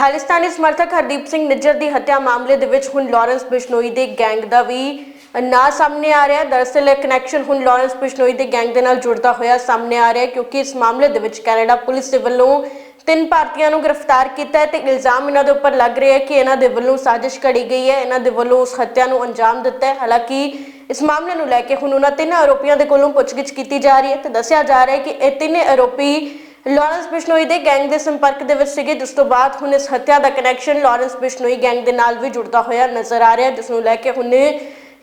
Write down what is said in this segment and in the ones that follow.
ਖਾਲਿਸਤਾਨੀ ਸਮਰਥਕ ਹਰਦੀਪ ਸਿੰਘ ਨਿੱਜਰ ਦੀ ਹੱਤਿਆ ਮਾਮਲੇ ਦੇ ਵਿੱਚ ਹੁਣ ਲਾਰੈਂਸ ਬਿਸ਼ਨੋਈ ਦੇ ਗੈਂਗ ਦਾ ਵੀ ਨਾਂ ਸਾਹਮਣੇ ਆ ਰਿਹਾ। ਹੈ ਇਹ ਕਨੈਕਸ਼ਨ ਹੁਣ ਲਾਰੈਂਸ ਬਿਸ਼ਨੋਈ ਦੇ ਗੈਂਗ ਦੇ ਨਾਲ ਜੁੜਦਾ ਹੋਇਆ ਸਾਹਮਣੇ ਆ ਰਿਹਾ ਕਿਉਂਕਿ ਇਸ ਮਾਮਲੇ ਦੇ ਵਿੱਚ ਕੈਨੇਡਾ ਪੁਲਿਸ ਦੇ ਵੱਲੋਂ ਤਿੰਨ ਭਾਰਤੀਆਂ ਨੂੰ ਗ੍ਰਿਫਤਾਰ ਕੀਤਾ ਹੈ ਤੇ ਇਲਜ਼ਾਮ ਇਹਨਾਂ ਦੇ ਉੱਪਰ ਲੱਗ ਰਿਹਾ ਹੈ ਕਿ ਇਹਨਾਂ ਦੇ ਵੱਲੋਂ ਸਾਜ਼ਿਸ਼ ਘੜੀ ਗਈ ਹੈ। ਇਹਨਾਂ ਦੇ ਵੱਲੋਂ ਉਸ ਹੱਤਿਆ ਨੂੰ ਅੰਜਾਮ ਦਿੱਤਾ ਹੈ। ਹਾਲਾਂਕਿ ਇਸ ਮਾਮਲੇ ਨੂੰ ਲੈ ਕੇ ਹੁਣ ਉਹਨਾਂ ਤਿੰਨ ਆਰੋਪੀਆਂ ਦੇ ਕੋਲੋਂ ਪੁੱਛਗਿੱਛ ਕੀਤੀ ਜਾ ਰਹੀ ਹੈ ਤੇ ਦੱਸਿਆ ਜਾ ਰਿਹਾ ਹੈ ਕਿ ਇਹ ਤਿੰਨੇ ਆਰੋਪੀ ਲਾਰੈਂਸ ਬਿਸ਼ਨੋਈ ਦੇ ਗੈਂਗ ਦੇ ਸੰਪਰਕ ਦੇ ਵਿੱਚ ਸੀਗੇ, ਜਿਸ ਤੋਂ ਬਾਅਦ ਹੁਣ ਇਸ ਹੱਤਿਆ ਦਾ ਕਨੈਕਸ਼ਨ ਲਾਰੈਂਸ ਬਿਸ਼ਨੋਈ ਗੈਂਗ ਦੇ ਨਾਲ ਵੀ ਜੁੜਦਾ ਹੋਇਆ ਨਜ਼ਰ ਆ ਰਿਹਾ ਹੈ ਜਿਸ ਨੂੰ ਲੈ ਕੇ ਹੁਣ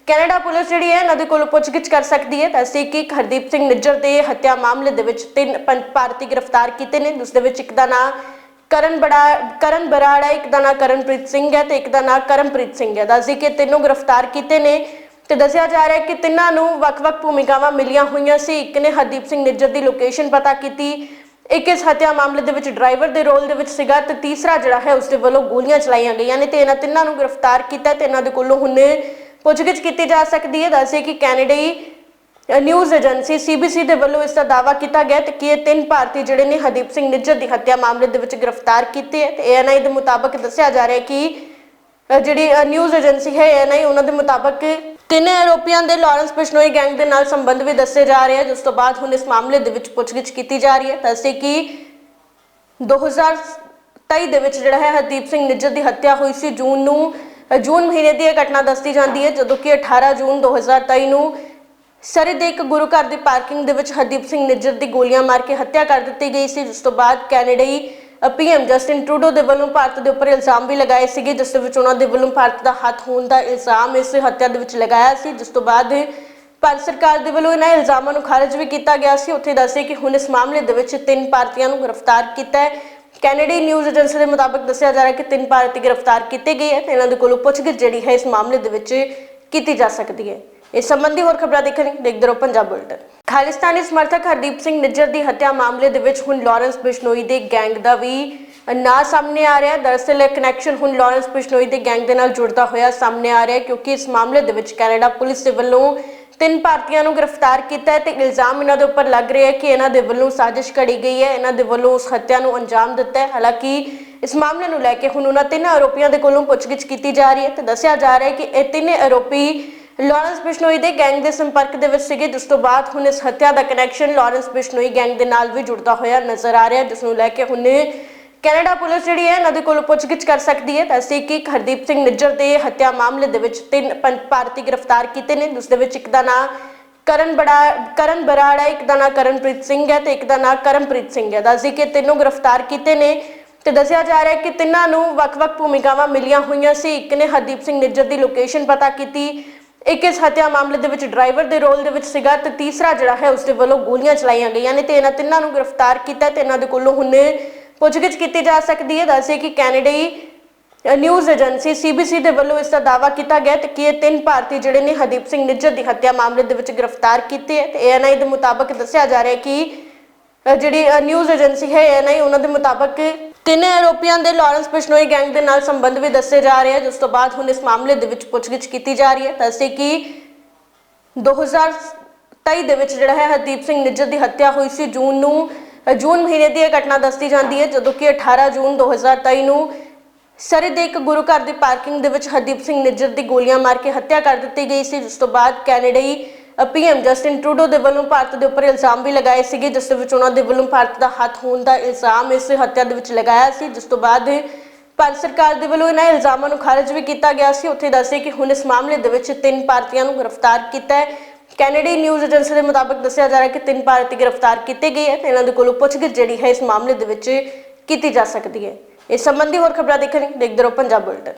ਕੈਨੇਡਾ ਪੁਲਿਸ ਜਿਹੜੀ ਹੈ, ਇਹਨਾਂ ਦੇ ਕੋਲੋਂ ਪੁੱਛਗਿੱਛ ਕਰ ਸਕਦੀ ਹੈ। ਤਾਂ ਕਿ ਹਰਦੀਪ ਸਿੰਘ ਨਿੱਜਰ ਦੇ ਹੱਤਿਆ ਮਾਮਲੇ ਦੇ ਵਿੱਚ ਤਿੰਨ ਭਾਰਤੀ ਗ੍ਰਿਫਤਾਰ ਕੀਤੇ ਨੇ, ਜਿਸ ਦੇ ਵਿੱਚ ਇੱਕ ਦਾ ਨਾਂ ਕਰਨ ਬੜਾ, ਕਰਨ ਬਰਾੜ ਹੈ ਇੱਕ ਦਾ ਨਾਂ ਕਰਨਪ੍ਰੀਤ ਸਿੰਘ ਹੈ ਤੇ ਇੱਕ ਦਾ ਨਾਂ ਕਰਮਪ੍ਰੀਤ ਸਿੰਘ ਹੈ। ਦੱਸਦੀ ਕਿ ਤਿੰਨੋਂ ਗ੍ਰਿਫਤਾਰ ਕੀਤੇ ਨੇ ਤੇ ਦੱਸਿਆ ਜਾ ਰਿਹਾ ਹੈ ਕਿ ਤਿੰਨਾਂ ਨੂੰ ਵੱਖ-ਵੱਖ ਭੂਮਿਕਾਵਾਂ ਮਿਲੀਆਂ ਹੋਈਆਂ ਸੀ। ਇੱਕ ਨੇ ਹਰਦੀਪ ਸਿੰਘ ਨਿੱਜਰ ਦੀ ਲੋਕੇਸ਼ਨ ਪਤਾ ਕੀਤੀ ਇੱਕ ਇਸ ਹੱਤਿਆ ਮਾਮਲੇ ਦੇ ਵਿੱਚ ਡਰਾਈਵਰ ਦੇ ਰੋਲ ਦੇ ਵਿੱਚ ਸੀਗਾ ਤੇ ਤੀਸਰਾ ਜਿਹੜਾ ਹੈ ਉਸ ਦੇ ਵੱਲੋਂ ਗੋਲੀਆਂ ਚਲਾਈਆਂ ਗਈਆਂ ਨੇ ਤੇ ਇਹਨਾਂ ਤਿੰਨਾਂ ਨੂੰ ਗ੍ਰਿਫਤਾਰ ਕੀਤਾ ਤੇ ਇਹਨਾਂ ਦੇ ਕੋਲੋਂ ਹੁਣ ਪੁੱਛਗਿੱਛ ਕੀਤੀ ਜਾ ਸਕਦੀ ਹੈ। ਦੱਸੇ ਕਿ ਕੈਨੇਡਾਈ ਨਿਊਜ਼ ਏਜੰਸੀ ਸੀਬੀਸੀ ਦੇ ਵੱਲੋਂ ਇਸ ਦਾ ਦਾਅਵਾ ਕੀਤਾ ਗਿਆ ਤੇ ਕਿ ਇਹ ਤਿੰਨ ਭਾਰਤੀ ਜਿਹੜੇ ਨੇ ਹਰਦੀਪ ਸਿੰਘ ਨਿੱਜਰ ਦੀ ਹੱਤਿਆ ਮਾਮਲੇ ਦੇ ਵਿੱਚ ਗ੍ਰਿਫਤਾਰ ਕੀਤੇ ਹੈ ਤੇ ਏਐਨਆਈ ਦੇ ਮੁਤਾਬਕ ਦੱਸਿਆ ਜਾ ਰਿਹਾ ਹੈ ਕਿ ਜਿਹੜੀ ਨਿਊਜ਼ ਏਜੰਸੀ ਹੈ ਏਐਨਆਈ ਉਹਨਾਂ ਦੇ ਮੁਤਾਬਕ ਤਿੰਨ ਆਰੋਪੀਆਂ ਦੇ ਲਾਰੈਂਸ ਬਿਸ਼ਨੋਈ ਗੈਂਗ ਦੇ ਨਾਲ ਸੰਬੰਧ ਵੀ ਦੱਸੇ ਜਾ ਰਹੇ ਹਨ ਜਿਸ ਤੋਂ ਬਾਅਦ ਹੁਣ ਇਸ ਮਾਮਲੇ ਦੇ ਵਿੱਚ ਪੁੱਛਗਿੱਛ ਕੀਤੀ ਜਾ ਰਹੀ ਹੈ। ਦੱਸੇ ਕਿ 2023 ਦੇ ਵਿੱਚ ਜਿਹੜਾ ਹੈ, ਹਰਦੀਪ ਸਿੰਘ ਨਿੱਜਰ ਦੀ ਹੱਤਿਆ ਹੋਈ ਸੀ। ਜੂਨ ਨੂੰ ਜੂਨ ਮਹੀਨੇ ਦੀ ਇਹ ਘਟਨਾ ਦੱਸੀ ਜਾਂਦੀ ਹੈ, ਜਦੋਂ ਕਿ 18 ਜੂਨ 2023 ਨੂੰ ਸਰੀ ਦੇ ਇੱਕ ਗੁਰੂ ਘਰ ਦੀ ਪਾਰਕਿੰਗ ਦੇ ਵਿੱਚ ਹਰਦੀਪ ਸਿੰਘ ਨਿੱਜਰ ਦੀ ਗੋਲੀਆਂ ਮਾਰ ਕੇ ਹੱਤਿਆ ਕਰ ਦਿੱਤੀ ਗਈ ਸੀ, ਜਿਸ ਤੋਂ ਬਾਅਦ ਕੈਨੇਡਾਈ ਪੀਐਮ ਜਸਟਿਨ ਟਰੂਡੋ ਦੇ ਵੱਲੋਂ ਭਾਰਤ ਦੇ ਉੱਪਰ ਇਲਜ਼ਾਮ ਵੀ ਲਗਾਏ ਸੀਗੇ, ਜਿਸ ਦੇ ਵਿੱਚ ਉਹਨਾਂ ਦੇ ਵੱਲੋਂ ਭਾਰਤ ਦਾ ਹੱਥ ਹੋਣ ਦਾ ਇਲਜ਼ਾਮ ਇਸ ਹੱਤਿਆ ਦੇ ਵਿੱਚ ਲਗਾਇਆ ਸੀ, ਜਿਸ ਤੋਂ ਬਾਅਦ ਭਾਰਤ ਸਰਕਾਰ ਦੇ ਵੱਲੋਂ ਇਹਨਾਂ ਇਲਜ਼ਾਮਾਂ ਨੂੰ ਖਾਰਜ ਵੀ ਕੀਤਾ ਗਿਆ ਸੀ। ਉੱਥੇ ਦੱਸੇ ਕਿ ਹੁਣ ਇਸ ਮਾਮਲੇ ਦੇ ਵਿੱਚ ਤਿੰਨ ਭਾਰਤੀਆਂ ਨੂੰ ਗ੍ਰਿਫਤਾਰ ਕੀਤਾ ਹੈ। ਕੈਨੇਡੀ ਨਿਊਜ਼ ਏਜੰਸੀ ਦੇ ਮੁਤਾਬਕ ਦੱਸਿਆ ਜਾ ਰਿਹਾ ਕਿ ਤਿੰਨ ਭਾਰਤੀ ਗ੍ਰਿਫਤਾਰ ਕੀਤੇ ਗਏ ਹੈ ਤੇ ਇਹਨਾਂ ਦੇ ਕੋਲੋਂ ਪੁੱਛਗਿੱਛ ਜਿਹੜੀ ਹੈ ਇਸ ਮਾਮਲੇ ਦੇ ਵਿੱਚ ਕੀਤੀ ਜਾ ਸਕਦੀ ਹੈ। ਇਸ ਸੰਬੰਧੀ ਹੋਰ ਖਬਰਾਂ ਦੇਖਣ ਲਈ ਦੇਖਦੇ ਰਹੋ ਪੰਜਾਬ ਬੁਲਟਨ। ਖਾਲਿਸਤਾਨੀ ਸਮਰਥਕ ਹਰਦੀਪ ਸਿੰਘ ਨਿੱਜਰ ਦੀ ਹੱਤਿਆ ਮਾਮਲੇ ਦੇ ਵਿੱਚ ਹੁਣ ਲਾਰੈਂਸ ਬਿਸ਼ਨੋਈ ਦੇ ਗੈਂਗ ਦਾ ਵੀ ਨਾਂ ਸਾਹਮਣੇ ਆ ਰਿਹਾ। ਦਰਅਸਲ ਇਹ ਕਨੈਕਸ਼ਨ ਹੁਣ ਲਾਰੈਂਸ ਬਿਸ਼ਨੋਈ ਦੇ ਗੈਂਗ ਦੇ ਨਾਲ ਜੁੜਦਾ ਹੋਇਆ ਸਾਹਮਣੇ ਆ ਰਿਹਾ ਕਿਉਂਕਿ ਇਸ ਮਾਮਲੇ ਦੇ ਵਿੱਚ ਕੈਨੇਡਾ ਪੁਲਿਸ ਦੇ ਵੱਲੋਂ ਤਿੰਨ ਭਾਰਤੀਆਂ ਨੂੰ ਗ੍ਰਿਫਤਾਰ ਕੀਤਾ ਹੈ ਤੇ ਇਲਜ਼ਾਮ ਇਹਨਾਂ ਦੇ ਉੱਪਰ ਲੱਗ ਰਿਹਾ ਹੈ ਕਿ ਇਹਨਾਂ ਦੇ ਵੱਲੋਂ ਸਾਜ਼ਿਸ਼ ਘੜੀ ਗਈ ਹੈ। ਇਹਨਾਂ ਦੇ ਵੱਲੋਂ ਉਸ ਹੱਤਿਆ ਨੂੰ ਅੰਜਾਮ ਦਿੱਤਾ ਹੈ। ਹਾਲਾਂਕਿ ਇਸ ਮਾਮਲੇ ਨੂੰ ਲੈ ਕੇ ਹੁਣ ਉਹਨਾਂ ਤਿੰਨ ਆਰੋਪੀਆਂ ਦੇ ਕੋਲੋਂ ਪੁੱਛਗਿੱਛ ਕੀਤੀ ਜਾ ਰਹੀ ਹੈ ਤੇ ਦੱਸਿਆ ਜਾ ਰਿਹਾ ਹੈ ਕਿ ਇਹ ਤਿੰਨੇ ਆਰੋਪੀ ਲਾਰੈਂਸ ਬਿਸ਼ਨੋਈ ਦੇ ਗੈਂਗ ਦੇ ਸੰਪਰਕ ਦੇ ਵਿੱਚ ਸੀਗੇ। ਜਿਸ ਤੋਂ ਬਾਅਦ ਹੁਣ ਇਸ ਹੱਤਿਆ ਦਾ ਕਨੈਕਸ਼ਨ ਲਾਰੈਂਸ ਬਿਸ਼ਨੋਈ ਗੈਂਗ ਦੇ ਨਾਲ ਵੀ ਜੁੜਦਾ ਹੋਇਆ ਨਜ਼ਰ ਆ ਰਿਹਾ ਜਿਸ ਨੂੰ ਲੈ ਕੇ ਹੁਣ ਕੈਨੇਡਾ ਪੁਲਿਸ ਜਿਹੜੀ ਹੈ ਇਹਨਾਂ ਦੇ ਕੋਲੋਂ ਪੁੱਛਗਿੱਛ ਕਰ ਸਕਦੀ ਹੈ। ਤਾਂ ਅਸੀਂ ਕਿ ਹਰਦੀਪ ਸਿੰਘ ਨਿੱਜਰ ਦੇ ਹੱਤਿਆ ਮਾਮਲੇ ਦੇ ਵਿੱਚ ਤਿੰਨ ਪੰਜ ਭਾਰਤੀ ਗ੍ਰਿਫਤਾਰ ਕੀਤੇ ਨੇ। ਜਿਸ ਦੇ ਵਿੱਚ ਇੱਕ ਦਾ ਨਾਂ ਕਰਨ ਬੜਾ, ਕਰਨ ਬਰਾੜ ਹੈ, ਇੱਕ ਦਾ ਨਾਂ ਕਰਨਪ੍ਰੀਤ ਸਿੰਘ ਹੈ ਤੇ ਇੱਕ ਦਾ ਨਾਂ ਕਰਮਪ੍ਰੀਤ ਸਿੰਘ ਹੈ। ਦੱਸਦੀ ਕਿ ਤਿੰਨੋਂ ਗ੍ਰਿਫਤਾਰ ਕੀਤੇ ਨੇ ਤੇ ਦੱਸਿਆ ਜਾ ਰਿਹਾ ਹੈ ਕਿ ਤਿੰਨਾਂ ਨੂੰ ਵੱਖ-ਵੱਖ ਭੂਮਿਕਾਵਾਂ ਮਿਲੀਆਂ ਹੋਈਆਂ ਸੀ। ਇੱਕ ਨੇ ਹਰਦੀਪ ਸਿੰਘ ਨਿੱਜਰ ਦੀ ਲੋਕੇਸ਼ਨ ਪਤਾ ਕੀਤੀ ਇੱਕ ਇਸ ਹੱਤਿਆ ਮਾਮਲੇ ਦੇ ਵਿੱਚ ਡਰਾਈਵਰ ਦੇ ਰੋਲ ਦੇ ਵਿੱਚ ਸੀਗਾ ਤੇ ਤੀਸਰਾ ਜਿਹੜਾ ਹੈ ਉਸ ਦੇ ਵੱਲੋਂ ਗੋਲੀਆਂ ਚਲਾਈਆਂ ਗਈਆਂ ਨੇ ਤੇ ਇਹਨਾਂ ਤਿੰਨਾਂ ਨੂੰ ਗ੍ਰਿਫਤਾਰ ਕੀਤਾ ਤੇ ਇਹਨਾਂ ਦੇ ਕੋਲੋਂ ਹੁਣ ਪੁੱਛਗਿੱਛ ਕੀਤੀ ਜਾ ਸਕਦੀ ਹੈ। ਦੱਸੇ ਕਿ ਕੈਨੇਡਾਈ ਨਿਊਜ਼ ਏਜੰਸੀ ਸੀਬੀਸੀ ਦੇ ਵੱਲੋਂ ਇਸ ਦਾ ਦਾਅਵਾ ਕੀਤਾ ਗਿਆ ਤੇ ਕਿ ਇਹ ਤਿੰਨ ਭਾਰਤੀ ਜਿਹੜੇ ਨੇ ਹਰਦੀਪ ਸਿੰਘ ਨਿੱਜਰ ਦੀ ਹੱਤਿਆ ਮਾਮਲੇ ਦੇ ਵਿੱਚ ਗ੍ਰਿਫਤਾਰ ਕੀਤੇ ਹੈ ਤੇ ਏਐਨਆਈ ਦੇ ਮੁਤਾਬਕ ਦੱਸਿਆ ਜਾ ਰਿਹਾ ਹੈ ਕਿ ਜਿਹੜੀ ਨਿਊਜ਼ ਏਜੰਸੀ ਹੈ ਏਐਨਆਈ ਉਹਨਾਂ ਦੇ ਮੁਤਾਬਕ ਤਿੰਨੇ ਆਰੋਪੀਆਂ ਦੇ ਲਾਰੈਂਸ ਬਿਸ਼ਨੋਈ ਗੈਂਗ ਦੇ ਨਾਲ ਸੰਬੰਧ ਵੀ ਦੱਸੇ ਜਾ ਰਹੇ ਹਨ ਜਿਸ ਤੋਂ ਬਾਅਦ ਹੁਣ ਇਸ ਮਾਮਲੇ ਦੇ ਵਿੱਚ ਪੁੱਛਗਿੱਛ ਕੀਤੀ ਜਾ ਰਹੀ ਹੈ। ਦੱਸੇ ਕਿ 2023 ਦੇ ਵਿੱਚ ਜਿਹੜਾ ਹੈ, ਹਰਦੀਪ ਸਿੰਘ ਨਿੱਜਰ ਦੀ ਹੱਤਿਆ ਹੋਈ ਸੀ। ਜੂਨ ਨੂੰ ਜੂਨ ਮਹੀਨੇ ਦੀ ਇਹ ਘਟਨਾ ਦੱਸੀ ਜਾਂਦੀ ਹੈ, ਜਦੋਂ ਕਿ 18 ਜੂਨ 2023 ਨੂੰ ਸਰੇ ਦੇ ਇੱਕ ਗੁਰੂ ਘਰ ਦੀ ਪਾਰਕਿੰਗ ਦੇ ਵਿੱਚ ਹਰਦੀਪ ਸਿੰਘ ਨਿੱਜਰ ਦੀ ਗੋਲੀਆਂ ਮਾਰ ਕੇ ਹੱਤਿਆ ਕਰ ਦਿੱਤੀ ਗਈ ਸੀ, ਜਿਸ ਤੋਂ ਬਾਅਦ ਕੈਨੇਡਾਈ ਪੀਐਮ ਜਸਟਿਨ ਟਰੂਡੋ ਦੇ ਵੱਲੋਂ ਭਾਰਤ ਦੇ ਉੱਪਰ ਇਲਜ਼ਾਮ ਵੀ ਲਗਾਏ ਸੀਗੇ, ਜਿਸ ਦੇ ਵਿੱਚ ਉਹਨਾਂ ਦੇ ਵੱਲੋਂ ਭਾਰਤ ਦਾ ਹੱਥ ਹੋਣ ਦਾ ਇਲਜ਼ਾਮ ਇਸ ਹੱਤਿਆ ਦੇ ਵਿੱਚ ਲਗਾਇਆ ਸੀ, ਜਿਸ ਤੋਂ ਬਾਅਦ ਭਾਰਤ ਸਰਕਾਰ ਦੇ ਵੱਲੋਂ ਇਹਨਾਂ ਇਲਜ਼ਾਮਾਂ ਨੂੰ ਖਾਰਜ ਵੀ ਕੀਤਾ ਗਿਆ ਸੀ। ਉੱਥੇ ਦੱਸਿਆ ਕਿ ਹੁਣ ਇਸ ਮਾਮਲੇ ਦੇ ਵਿੱਚ ਤਿੰਨ ਭਾਰਤੀਆਂ ਨੂੰ ਗ੍ਰਿਫਤਾਰ ਕੀਤਾ ਹੈ। ਕੈਨੇਡੀ ਨਿਊਜ਼ ਏਜੰਸੀ ਦੇ ਮੁਤਾਬਕ ਦੱਸਿਆ ਜਾ ਰਿਹਾ ਕਿ ਤਿੰਨ ਭਾਰਤੀ ਗ੍ਰਿਫਤਾਰ ਕੀਤੇ ਗਏ ਹੈ ਤੇ ਇਹਨਾਂ ਦੇ ਕੋਲੋਂ ਪੁੱਛਗਿੱਛ ਜਿਹੜੀ ਹੈ ਇਸ ਮਾਮਲੇ ਦੇ ਵਿੱਚ ਕੀਤੀ ਜਾ ਸਕਦੀ ਹੈ। ਇਸ ਸੰਬੰਧੀ ਹੋਰ ਖਬਰਾਂ ਦੇਖਣ ਲਈ ਦੇਖਦੇ ਰਹੋ ਪੰਜਾਬ ਬੁਲਟਨ।